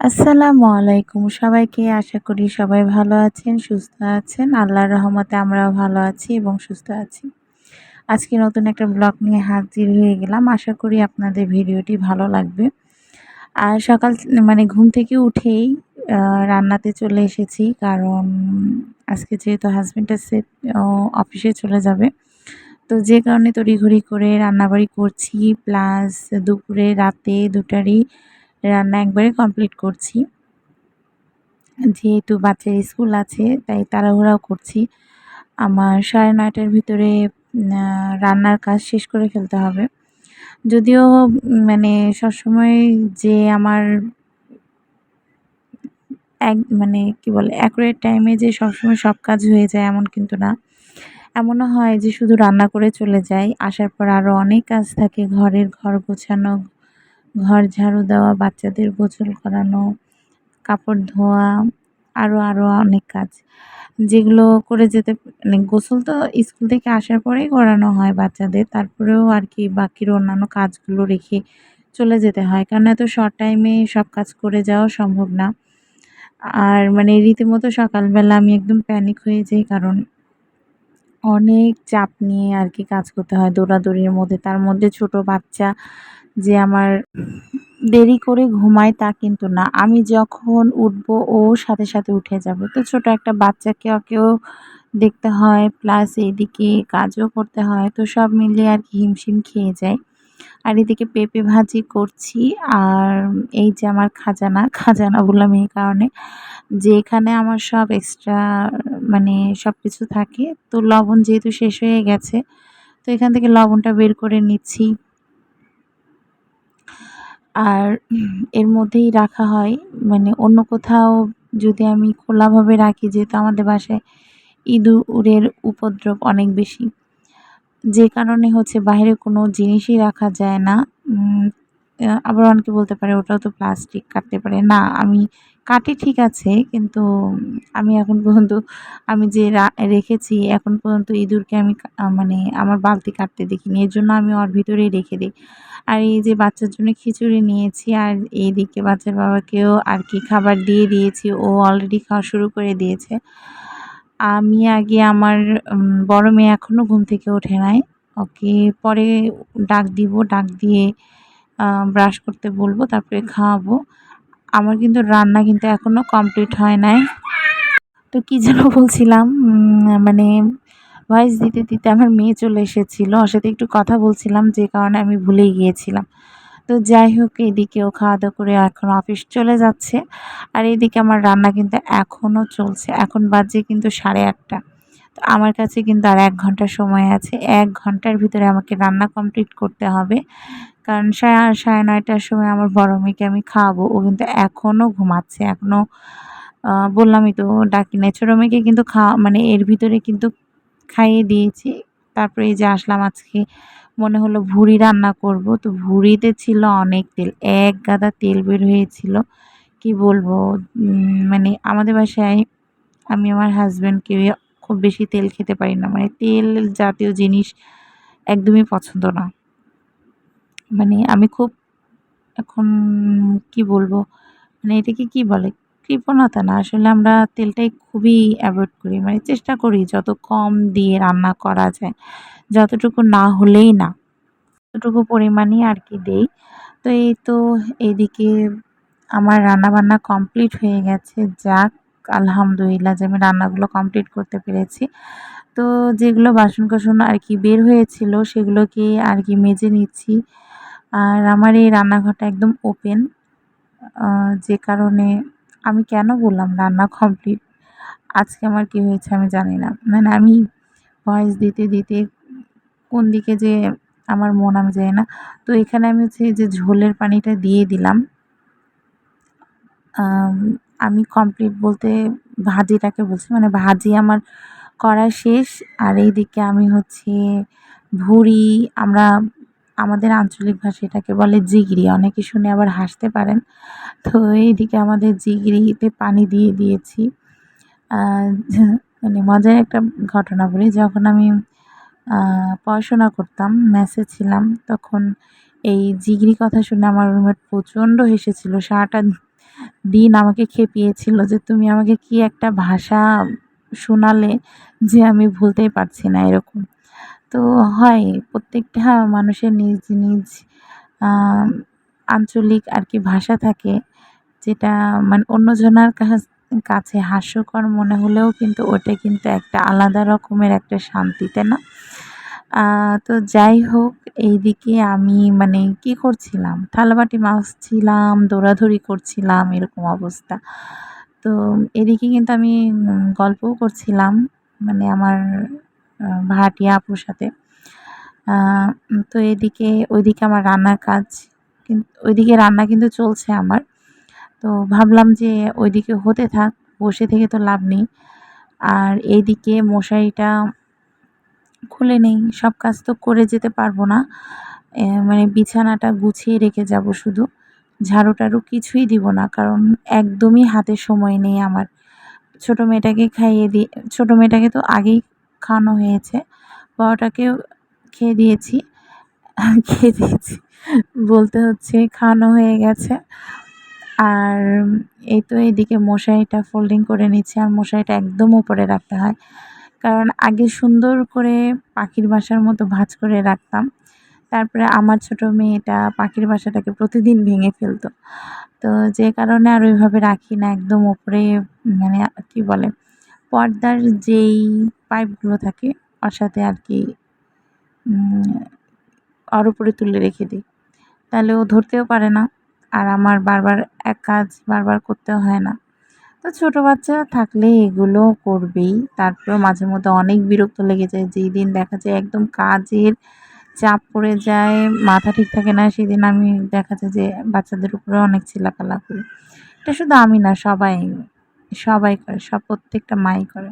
আসসালামু আলাইকুম সবাইকে। আশা করি সবাই ভালো আছেন, সুস্থ আছেন। আল্লাহর রহমতে আমরাও ভালো আছি এবং সুস্থ আছি। আজকে নতুন একটা ব্লগ নিয়ে হাজির হয়ে গেলাম। আশা করি আপনাদের ভিডিওটি ভালো লাগবে। আর সকাল মানে ঘুম থেকে উঠেই রান্নাতে চলে এসেছি। কারণ আজকে যেহেতু হাজব্যান্ডের সে অফিসে চলে যাবে। তো যে কারণে তড়িঘড়ি করে রান্নাবাড়ি করছি। প্লাস দুপুরে রাতে দুটারই রান্না একবারে কমপ্লিট করছি। যেহেতু বাচ্চার স্কুল আছে, তাই তাড়াহুড়াও করছি। আমার সাড়ে নয়টার ভিতরে রান্নার কাজ শেষ করে ফেলতে হবে। যদিও মানে সবসময় যে আমার এক মানে কি বলে অ্যাকুরেট টাইমে যে সবসময় সব কাজ হয়ে যায়, এমন কিন্তু না। এমনও হয় যে শুধু রান্না করে চলে যাই, আসার পর আরও অনেক কাজ থাকে, ঘরের ঘর গোছানো ঘর ঝাড়ু দেওয়া, বাচ্চাদের গোসল করানো, কাপড় ধোয়া আরও আরও অনেক কাজ। যেগুলো করে যেতে মানে গোসল তো স্কুল থেকে আসার পরেই করানো হয় বাচ্চাদের। তারপরেও আর কি বাকির অন্যান্য কাজগুলো রেখে চলে যেতে হয়। কারণ এত শর্ট টাইমে সব কাজ করে যাওয়া সম্ভব না। আর মানে রীতিমতো সকালবেলা আমি একদম প্যানিক হয়ে যাই, কারণ অনেক চাপ নিয়ে আর কি কাজ করতে হয় দৌড়াদৌড়ির মধ্যে। তার মধ্যে ছোট বাচ্চা যে আমার দেরি করে ঘুমায় তা কিন্তু না। আমি যখন উঠবো, ও সাথে সাথে উঠে যাবে। তো ছোট একটা বাচ্চাকে ওকেও দেখতে হয় প্লাস এদিকে কাজও করতে হয়, তো সব মিলিয়ে আর কি হিমশিম খেয়ে যায়। আর এদিকে পেঁপে ভাজি করছি, আর এই যে আমার খাজানা খাজানা বললাম এই কারণে, যে এখানে আমার সব এক্সট্রা মানে সব কিছু থাকে। তো লবণ যেহেতু শেষ হয়ে গেছে, তো এখান থেকে লবণটা বের করে নিচ্ছি। আর এর মধ্যেই রাখা হয়। মানে অন্য কোথাও যদি আমি খোলাভাবে রাখি, যেহেতু আমাদের বাসায় ইঁদুরের উপদ্রব অনেক বেশি। যে কারণে হচ্ছে বাইরে কোনো জিনিসই রাখা যায় না। আবার অনেকে বলতে পারে, ওটাও তো প্লাস্টিক, কাটতে পারে। না, আমি কাটি ঠিক আছে, কিন্তু আমি এখন পর্যন্ত, আমি যে রেখেছি, এখন পর্যন্ত ইঁদুরকে আমি মানে আমার বালতি কাটতে দেখিনি, এর জন্য আমি ওর ভিতরেই রেখে দিই। আর এই যে বাচ্চার জন্য খিচুড়ি নিয়েছি, আর এই এইদিকে বাচ্চার বাবাকেও আর কি খাবার দিয়ে দিয়েছি, ও অলরেডি খাওয়া শুরু করে দিয়েছে। আমি আগে আমার বড় মেয়ে এখনও ঘুম থেকে ওঠে নাই, ওকে পরে ডাক দিব, ডাক দিয়ে ব্রাশ করতে বলব, তারপরে খাওয়াবো। আমার কিন্তু রান্না কিন্তু এখনও কমপ্লিট হয় নাই। তো কী যেন বলছিলাম মানে ভয়েস দিতে দিতে আমার মেয়ে চলে এসেছিল, ওর সাথে একটু কথা বলছিলাম, যে কারণে আমি ভুলেই গিয়েছিলাম। তো যাই হোক এদিকেও খাওয়া দাওয়া করে এখন অফিস চলে যাচ্ছে, আর এদিকে আমার রান্না কিন্তু এখনও চলছে, এখন বাজে কিন্তু সাড়ে আটটা। তো আমার কাছে কিন্তু আর এক ঘণ্টা সময় আছে। এক ঘণ্টার ভিতরে আমাকে রান্না কমপ্লিট করতে হবে। কারণ সাড়ে সাড়ে নয়টার সময় আমার বড় মেয়েকে আমি খাওয়াবো। ও কিন্তু এখনও ঘুমাচ্ছে এখনও বললামই তো ডাকি নাই। ছোটো মেয়েকে কিন্তু খাওয়া মানে এর ভিতরে কিন্তু খাইয়ে দিয়েছি। তারপরে এই যে আসলাম আজকে, মনে হলো ভুড়ি রান্না করব। তো ভুড়িতে ছিল অনেক তেল, এক গাদা তেল বের হয়েছিল। কি বলব? মানে আমাদের বাসায় আমি আমার হাজব্যান্ডকে খুব বেশি তেল খেতে পারি না। মানে তেল জাতীয় জিনিস একদমই পছন্দ না। মানে আমি খুব এখন কি বলব? মানে এটাকে কি বলে? কৃপণতা না। আসলে আমরা তেলটাই খুবই অ্যাভয়েড করি। মানে চেষ্টা করি যত কম দিয়ে রান্না করা যায়। যতটুকু না হলেই না। ততটুকু পরিমাণই আর কি দেই। তো এই তো এইদিকে আমার রান্নাবান্না কমপ্লিট হয়ে গেছে। যাক। আলহামদুলিল্লাহ যে আমি রান্নাগুলো কমপ্লিট করতে পেরেছি। তো যেগুলো বাসন কোসন আর কি বের হয়েছিল সেগুলোকে আর কি মেজে নিচ্ছি। আর আমার এই রান্নাঘরটা একদম ওপেন যে কারণে আমি কেন বললাম রান্না কমপ্লিট আজকে আমার কি হয়েছে আমি জানি না। মানে আমি ভয়েস দিতে দিতে কোন দিকে যে আমার মন আমি যাই না। তো এখানে আমি হচ্ছে যে ঝোলের পানিটা দিয়ে দিলাম। আমি কমপ্লিট বলতে ভাজিটাকে বলছি মানে ভাজি আমার করা শেষ। আর এইদিকে আমি হচ্ছে ভুড়ি, আমরা আমাদের আঞ্চলিক ভাষা এটাকে বলে জিগড়ি অনেকে শুনে আবার হাসতে পারেন। তো এইদিকে আমাদের জিগড়িতে পানি দিয়ে দিয়েছি। মানে মজার একটা ঘটনা বলি, যখন আমি পড়াশোনা করতাম ম্যাসে ছিলাম, তখন এই জিগড়ি কথা শুনে আমার রুমের প্রচণ্ড হেসেছিল, সারাটা দিন আমাকে খেপিয়েছিল যে তুমি আমাকে কি একটা ভাষা শোনালে যে আমি ভুলতেই পারছি না এরকম। তো হয় প্রত্যেকটা মানুষের নিজ নিজ আঞ্চলিক আর কি ভাষা থাকে যেটা মানে অন্যজনার কাছে হাস্যকর মনে হলেও কিন্তু ওটা কিন্তু একটা আলাদা রকমের একটা শান্তি, তাই না? তো যাই হোক, এইদিকে আমি মানে কি করছিলাম? থালাবাটি মাছছিলাম দৌড়াদৌড়ি করছিলাম, এরকম অবস্থা। তো এদিকে কিন্তু আমি গল্পও করছিলাম মানে আমার ভাড়াটিয়া আপুর সাথে। তো এদিকে, ওইদিকে আমার রান্নার কাজ কিন্তু ওইদিকে রান্না কিন্তু চলছে আমার। তো ভাবলাম যে ওইদিকে হতে থাক, বসে থেকে তো লাভ নেই। আর এইদিকে মশারিটা খুলে নেই, সব কাজ তো করে যেতে পারব না। মানে বিছানাটা গুছিয়ে রেখে যাব শুধু। ঝাড়ু টাড়ু কিছুই দিব না, কারণ একদমই হাতে সময় নেই আমার। ছোটো মেয়েটাকে খাইয়ে দিয়ে ছোটো মেয়েটাকে তো আগেই খাওয়ানো হয়েছে। বড়টাকেও খেয়ে দিয়েছি। খেয়ে দিয়েছি। বলতে হচ্ছে খাওয়ানো হয়ে গেছে। আর এই তো এইদিকে মশারিটা ফোল্ডিং করে নিচ্ছি, আর মশারিটা একদম উপরে রাখতে হয়। কারণ আগে সুন্দর করে পাখির বাসার মতো ভাঁজ করে রাখতাম। তারপরে আমার ছোট মেয়েটা পাখির বাসাটাকে প্রতিদিন ভেঙে ফেলতো। তো যে কারণে আর ওইভাবে রাখি না, একদম ওপরে মানে কি বলে, পর্দার যেই পাইপগুলো থাকে, ওর সাথে আর কি ওর উপরে তুলে রেখে দিই। তাহলে ও ধরতেও পারে না, আর আমার বারবার এক কাজ বারবার করতেও হয় না। তো ছোটো বাচ্চা থাকলে এগুলো করবেই। তারপরেও মাঝে মধ্যে অনেক বিরক্ত লেগে যায়। যেই দিন দেখা যায় একদম কাজের চাপ পড়ে যায়, মাথা ঠিক থাকে না, সেদিন আমি দেখা যায় যে বাচ্চাদের উপরে অনেক চিলাপালা করি। এটা শুধু আমি না, সবাই সবাই করে, সব প্রত্যেকটা মাই করে।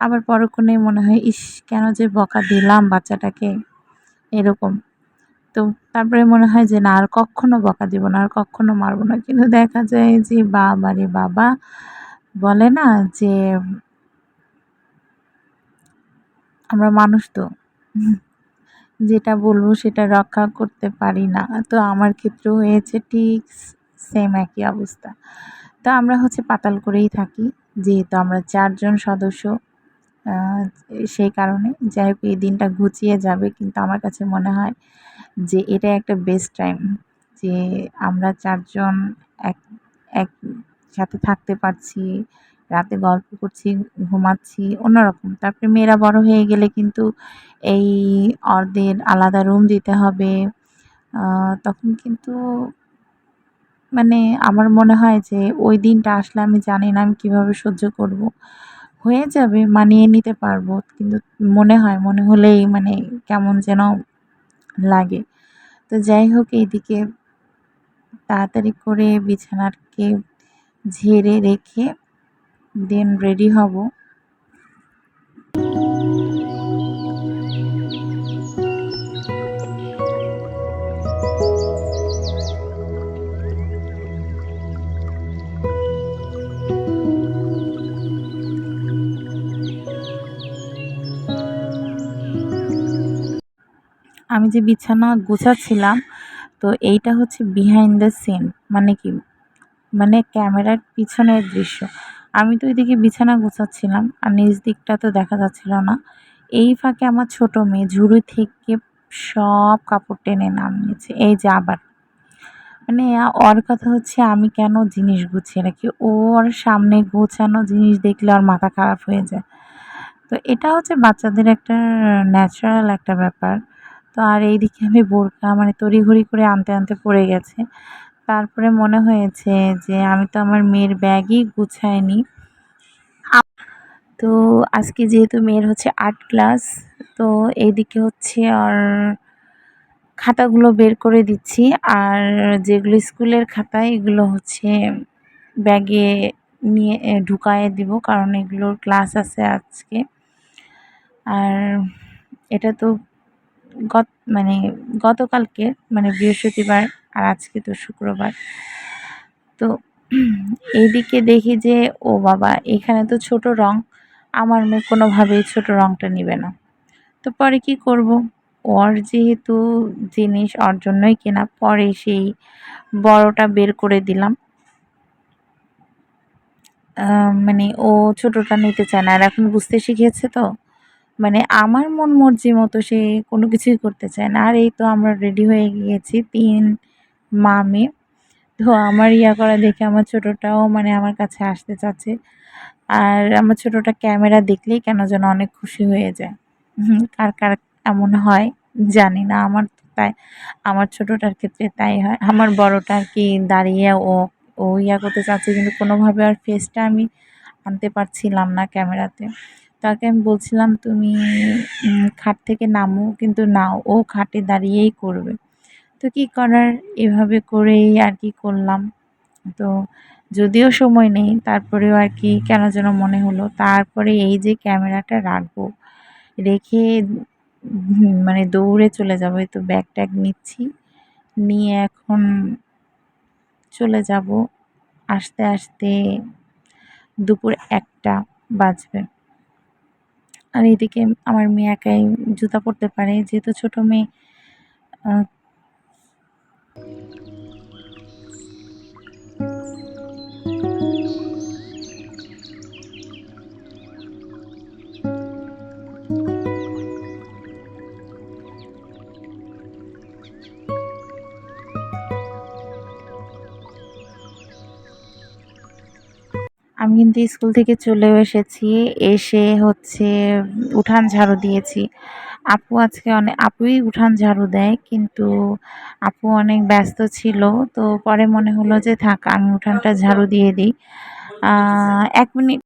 আবার পরক্ষণেই মনে হয়, ইস, কেন যে বকা দিলাম বাচ্চাটাকে? এরকম। তো তারপরে মনে হয় যে, না, আর কখনো বকা দিব না, আর কখনো মারবো না। কিন্তু দেখা যায় যে, বাবা রে বাবা বলে না যে, আমরা মানুষ তো। যেটা বলব সেটা রক্ষা করতে পারি না। তো আমার ক্ষেত্রেও হয়েছে ঠিক সেম একই অবস্থা। তো আমরা হচ্ছে পাতাল করেই থাকি, যেহেতু আমরা চারজন সদস্য সেই কারণে। যাই হোক, এই দিনটা ঘুচিয়ে যাবে, কিন্তু আমার কাছে মনে হয় যে এটা একটা বেস্ট টাইম যে আমরা চারজন এক এক সাথে থাকতে পারছি, রাতে গল্প করছি, ঘুমাচ্ছি, অন্যরকম। তারপরে মেয়েরা বড় হয়ে গেলে কিন্তু এই অর্ধের আলাদা রুম দিতে হবে। তখন কিন্তু মানে আমার মনে হয় যে ওই দিনটা আসলে আমি জানি না আমি কীভাবে সহ্য করব। হয়ে যাবে, মানিয়ে নিতে পারব, কিন্তু মনে হয়, মনে হলেই মানে কেমন যেন লাগে। তো যাই হোক, এইদিকে তাড়াতাড়ি করে বিছানাকে ঝেড়ে রেখে দেন রেডি হব। আমি যে বিছানা গোছাচ্ছিলাম, তো এইটা হচ্ছে বিহাইন্ড দ্য সিন মানে কি মানে ক্যামেরার পিছনের দৃশ্য। আমি তো ওইদিকে বিছানা গোছাচ্ছিলাম, আর নিজ দিকটা তো দেখা যাচ্ছিল না। এই ফাঁকে আমার ছোট মেয়ে ঝুড়ি থেকে সব কাপড় টেনে নামিয়েছে। এই যে আবার। মানে ওর কথা হচ্ছে আমি কেন জিনিস গুছিয়ে রাখি? ওর সামনে গোছানো জিনিস দেখলে ওর মাথা খারাপ হয়ে যায়। তো এটা হচ্ছে বাচ্চাদের একটা ন্যাচারাল একটা ব্যাপার। তো আর এইদিকে আমি বোরকা মানে তড়িঘড়ি করে আনতে আনতে পড়ে গেছে। তারপরে মনে হয়েছে যে আমি তো আমার মেয়ের ব্যাগই গুছাইনি। তো আজকে যেহেতু মেয়ের হচ্ছে আর্ট ক্লাস, তো এইদিকে হচ্ছে আর খাতাগুলো বের করে দিচ্ছি। আর যেগুলো স্কুলের খাতা, এগুলো হচ্ছে ব্যাগে নিয়ে ঢুকায়ে দিব, কারণ এগুলোর ক্লাস আছে আজকে। আর এটা তো গত মানে গতকালকে মানে বৃহস্পতিবার আর আজকে তো শুক্রবার। তো এইদিকে দেখি যে, ও বাবা, এখানে তো ছোট রং। আমার মেয়ে কোনোভাবেই ছোট রংটা নিবে না। তো পরে কি করব? ওর যেহেতু জিনিস ওর জন্যই কেনা, পরে সেই বড়টা বের করে দিলাম। মানে ও ছোটোটা নিতে চায় না। আর এখন বুঝতে শিখেছে তো। মানে আমার মন মর্জি মতো সে কোনো কিছুই করতে চায় না। আর এই তো আমরা রেডি হয়ে গিয়েছি তিন মা মেয়ে তো আমার ইয়া করা দেখে আমার ছোটোটাও মানে আমার কাছে আসতে চাচ্ছে। আর আমার ছোটোটা ক্যামেরা দেখলেই কেন যেন অনেক খুশি হয়ে যায়। কার কার এমন হয় জানি না। আমার তাই, আমার ছোটোটার ক্ষেত্রে তাই হয়। আমার বড়টা আর কি দাঁড়িয়ে ও ও ইয়া করতে চাচ্ছে। কিন্তু কোনোভাবে আর ফেসটা আমি আনতে পারছিলাম না ক্যামেরাতে। তাকে আমি বলছিলাম, তুমি খাট থেকে নামো, কিন্তু না ও খাটে দাঁড়িয়েই করবে। তো কী করার? এভাবে করেই আর কি করলাম। তো যদিও সময় নেই, তারপরেও আর কি কেন যেন মনে হলো। তারপরে এই যে ক্যামেরাটা রাখব, রেখে মানে দৌড়ে চলে যাব তো ব্যাগ ট্যাগ নিচ্ছি। নিয়ে এখন চলে যাব, আস্তে আস্তে দুপুর একটা বাজবে। আর এদিকে আমার মেয়ে একাই জুতা পরতে পারে যেহেতু ছোট মেয়ে আমি কিন্তু স্কুল থেকে চলেও এসেছি। এসে হচ্ছে উঠান ঝাড়ু দিয়েছি। আপু আজকে অনেক আপুই উঠান ঝাড়ু দেয়, কিন্তু আপু অনেক ব্যস্ত ছিল, তো পরে মনে হলো যে থাক, আমি উঠানটা ঝাড়ু দিয়ে দিই। এক মিনিট।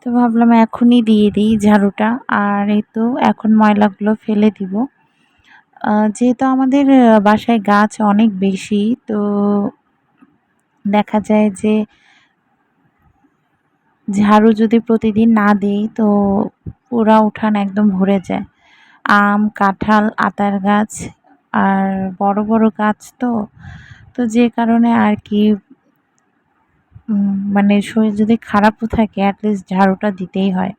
তো ভাবলাম এখনই দিয়ে দিই ঝাড়ুটা, আর এই তো এখন ময়লাগুলো ফেলে দিব। যেহেতু আমাদের বাসায় গাছ অনেক বেশি, তো দেখা যায় যে ঝাড়ু যদি প্রতিদিন না দিই, তো পুরা উঠান একদম ভরে যায়। আম, কাঁঠাল, আতার গাছ আর বড় বড় গাছ তো তো যে কারণে আর কি মানে শরীর যদি খারাপও থাকে অ্যাটলিস্ট ঝাড়ুটা দিতেই হয়।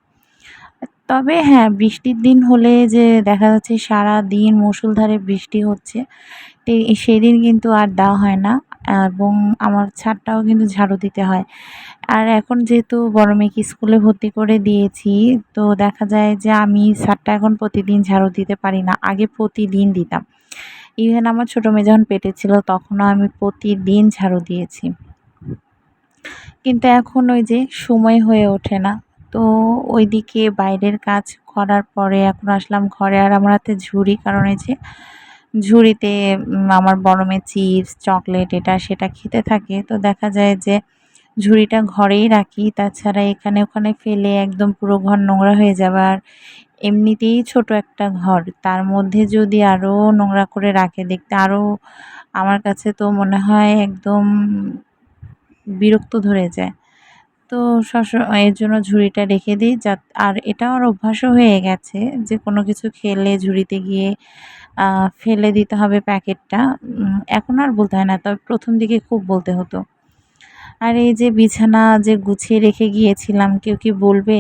তবে হ্যাঁ বৃষ্টির দিন হলে যে দেখা যাচ্ছে সারা দিন মুসুলধারে বৃষ্টি হচ্ছে সেদিন কিন্তু আর দেওয়া হয় না। এবং আমার ছাদটাও কিন্তু ঝাড়ু দিতে হয়। আর এখন যেহেতু বড় মেয়েকে স্কুলে ভর্তি করে দিয়েছি, তো দেখা যায় যে আমি ছাদটা এখন প্রতিদিন ঝাড়ু দিতে পারি না, আগে প্রতিদিন দিতাম। ইভেন আমার ছোটো মেয়ে যখন পেটে ছিল তখনও আমি প্রতিদিন ঝাড়ু দিয়েছি। কিন্তু এখন ওই যে সময় হয়ে ওঠে না, তো ওইদিকে বাইরের কাজ করার পরে এখন আসলাম ঘরে, আর আমার হাতে ঝুড়ি, কারণ যে ঝুড়িতে আমার বড় মেয়ে চিপস, চকলেট এটা সেটা খেতে থাকে। তো দেখা যায় যে ঝুড়িটা ঘরেই রাখি। তাছাড়া এখানে ওখানে ফেলে একদম পুরো ঘর নোংরা হয়ে যাবে। আর এমনিতেই ছোট একটা ঘর। তার মধ্যে যদি আরও নোংরা করে রাখে, দেখতে আরও আমার কাছে তো মনে হয় একদম বিরক্ত ধরে যায়। তো সবসময় এর জন্য ঝুড়িটা রেখে দিই। যা আর এটা আমার অভ্যাসও হয়ে গেছে যে কোনো কিছু খেলে ঝুড়িতে গিয়ে ফেলে দিতে হবে প্যাকেটটা। এখন আর বলতে হয় না, তবে প্রথম দিকে খুব বলতে হতো। আর এই যে বিছানা যে গুছিয়ে রেখে গিয়েছিলাম, কেউ কি বলবে?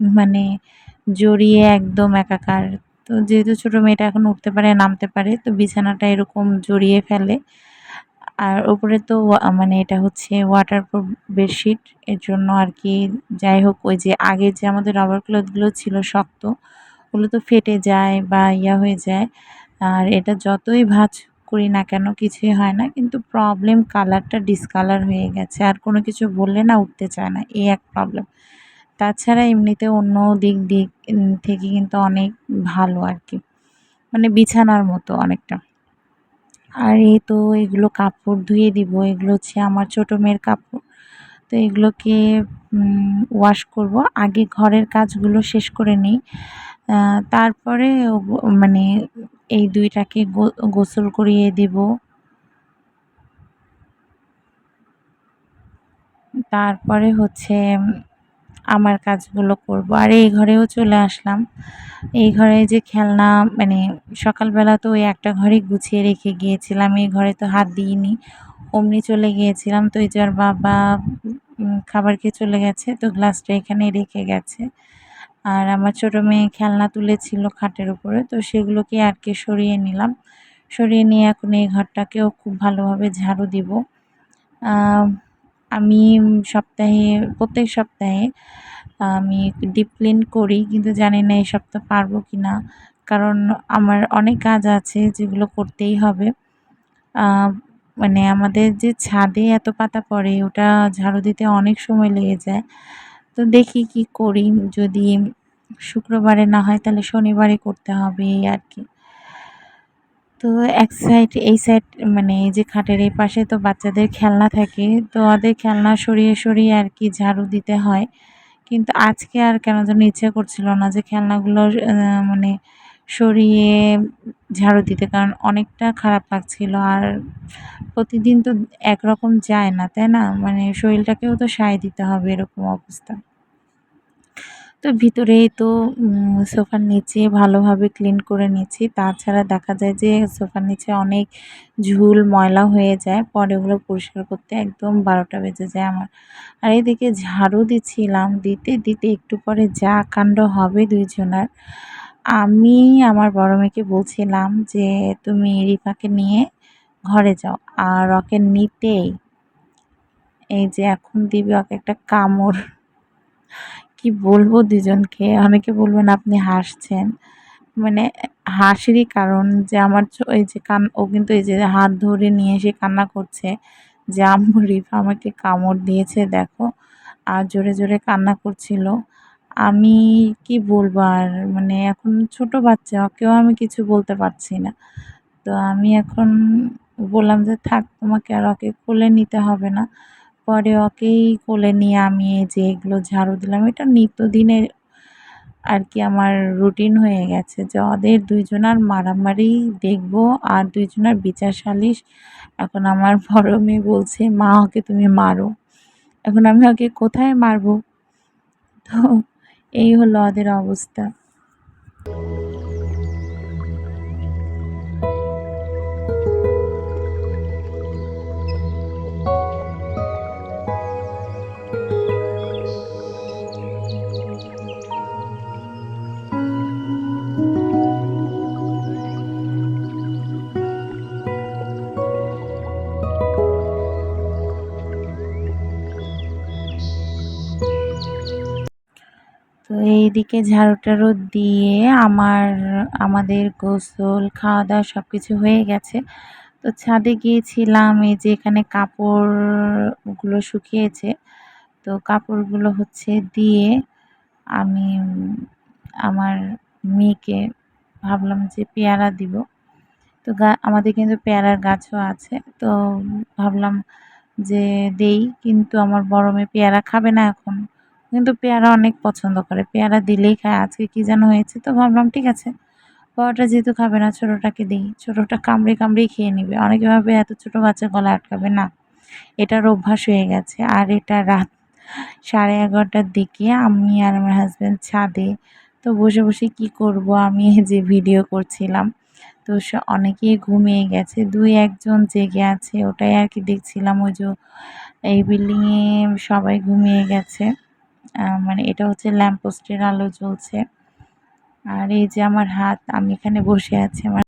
মানে জড়িয়ে একদম একাকার। তো যেহেতু ছোটো মেয়েটা এখন উঠতে পারে, নামতে পারে, তো বিছানাটা এরকম জড়িয়ে ফেলে। আর ওপরে তো মানে এটা হচ্ছে ওয়াটার ওয়াটারপ্রুফ বেডশিট এর জন্য আর কি, যাই হোক, ওই যে আগে যে আমাদের রবার ক্লথগুলো ছিল শক্ত ওগুলো তো ফেটে যায় বা ইয়া হয়ে যায়। আর এটা যতই ভাজ করি না কেন কিছুই হয় না, কিন্তু প্রবলেম কালারটা ডিসকালার হয়ে গেছে। আর কোনো কিছু বললে না উঠতে চায় না, এই এক প্রবলেম তাছাড়া এমনিতে অন্য দিক দিক থেকে কিন্তু অনেক ভালো আর কি। মানে বিছানার মতো অনেকটা। আর এই তো এগুলো কাপড় ধুয়ে দিব, এগুলো হচ্ছে আমার ছোটো মেয়ের কাপড়। তো এগুলোকে ওয়াশ করব। আগে ঘরের কাজগুলো শেষ করে নিই। তারপরে মানে এই দুইটাকে গোসল করিয়ে দেব। তারপরে হচ্ছে আমার কাজগুলো করব। আর এই ঘরেও চলে আসলাম। এই ঘরে যে খেলনা মানে সকালবেলা তো ওই একটা ঘরে গুছিয়ে রেখে গিয়েছিলাম। এই ঘরে তো হাত দিইনি। অমনি চলে গিয়েছিলাম। তো এই যার বাবা খাবার খেয়ে চলে গেছে। তো গ্লাসটা এখানে রেখে গেছে। আর আমার ছোটো মেয়ে খেলনা তুলেছিল খাটের উপরে, তো সেগুলোকে আর কি সরিয়ে নিলাম। সরিয়ে নিয়ে এখন এই ঘরটাকেও খুব ভালোভাবে ঝাড়ু দিব। আমি সপ্তাহে, প্রত্যেক সপ্তাহে আমি ডিপ ক্লিন করি, কিন্তু জানি না এই সপ্তাহ পারব কি না কারণ আমার অনেক কাজ আছে যেগুলো করতেই হবে। মানে আমাদের যে ছাদে এত পাতা পড়ে, ওটা ঝাড়ু দিতে অনেক সময় লেগে যায়। তো দেখি কি করি। যদি শুক্রবারে না হয় তাহলে শনিবারে করতে হবে এই আর কি। তো এক সাইড এই সাইড মানে এই যে খাটের এই পাশে তো বাচ্চাদের খেলনা থাকে, তো ওদের খেলনা সরিয়ে সরিয়ে আর কি ঝাড়ু দিতে হয়। কিন্তু আজকে আর কেন যেন ইচ্ছে করছিল না যে খেলনাগুলো মানে সরিয়ে ঝাড়ু দিতে, কারণ অনেকটা খারাপ লাগছিল। আর প্রতিদিন তো একরকম যায় না, তাই না? মানে শরীরটাকেও তো সায় দিতে হবে এরকম অবস্থা। তো ভিতরেই তো সোফার নিচে ভালোভাবে ক্লিন করে নিচ্ছি। তাছাড়া দেখা যায় যে সোফার নিচে অনেক ঝুল, ময়লা হয়ে যায়। পরে ওগুলো পরিষ্কার করতে একদম বারোটা বেজে যায় আমার। আর এদিকে ঝাড়ু দিচ্ছিলাম। দিতে দিতে একটু পরে যা কাণ্ড হবে দুইজনার। আমি আমার বড় মেয়েকে বলছিলাম যে, তুমি রিফাকে নিয়ে ঘরে যাও। আর ওকে নিতেই এই যে এখন দিবি ওকে একটা কামড়। কি বলব দুজনকে? অনেকে বলবেন আপনি হাসছেন। মানে হাসিরই কারণ যে আমার এই যে কান, ও কিন্তু এই যে হাত ধরে নিয়ে এসে কান্না করছে যে আম্মু রিফা আমাকে কামড় দিয়েছে, দেখো। আর জোরে জোরে কান্না করছিল। আমি কি বলব আর মানে এখন ছোট বাচ্চা ওকেও আমি কিছু বলতে পারছি না। তো আমি এখন বললাম যে, থাক, তোমাকে আর ওকে কোলে নিতে হবে না। পরে ওকেই কোলে নিয়ে আমি এই যে এগুলো ঝাড়ু দিলাম, এটা নিত্যদিনের আর কি আমার রুটিন হয়ে গেছে যে, ওদের দুইজনার মারামারি দেখব আর দুইজনার বিচার সালিশ। এখন আমার বড় মেয়ে বলছে, মা, ওকে তুমি মারো। এখন আমি ওকে কোথায় মারবো? তো এই হলো ওদের অবস্থা। তো এইদিকে ঝাড়ু টাড়ু দিয়ে আমার, আমাদের গোসল খাওয়া দাওয়া সব কিছু হয়ে গেছে। তো ছাদে গিয়েছিলাম, এই যে এখানে কাপড়গুলো শুকিয়েছে। তো কাপড়গুলো হচ্ছে দিয়ে আমি, আমার মেয়েকে ভাবলাম যে পেয়ারা দিব। তো গা, আমাদের কিন্তু পেয়ারার গাছও আছে। তো ভাবলাম যে দেই, কিন্তু আমার বড় মেয়ে পেয়ারা খাবে না এখন। কিন্তু পেয়ারা অনেক পছন্দ করে। পেয়ারা দিলেই খায়। আজকে কী যেন হয়েছে তো ভাবলাম, ঠিক আছে বড়টা যেহেতু খাবে না, ছোটোটাকে দিই। ছোটোটা কামড়ে কামড়েই খেয়ে নিবে। অনেকে ভাবে এত ছোটো বাচ্চা গলা আটকাবে। না, এটার অভ্যাস হয়ে গেছে। আর এটা রাত সাড়ে এগারোটার দিকে আমি আর আমার হাজব্যান্ড ছাদে, তো বসে বসে কি করব? আমি যে ভিডিও করছিলাম, তো সে অনেকেই ঘুমিয়ে গেছে। দুই একজন জেগে আছে। ওটাই আর কি দেখছিলাম। ওই যে এই বিল্ডিংয়ে সবাই ঘুমিয়ে গেছে। মানে এটা হচ্ছে ল্যাম্পপোস্টের আলো জ্বলছে। আর এই যে আমার হাত, আমি এখানে বসে আছি, আমার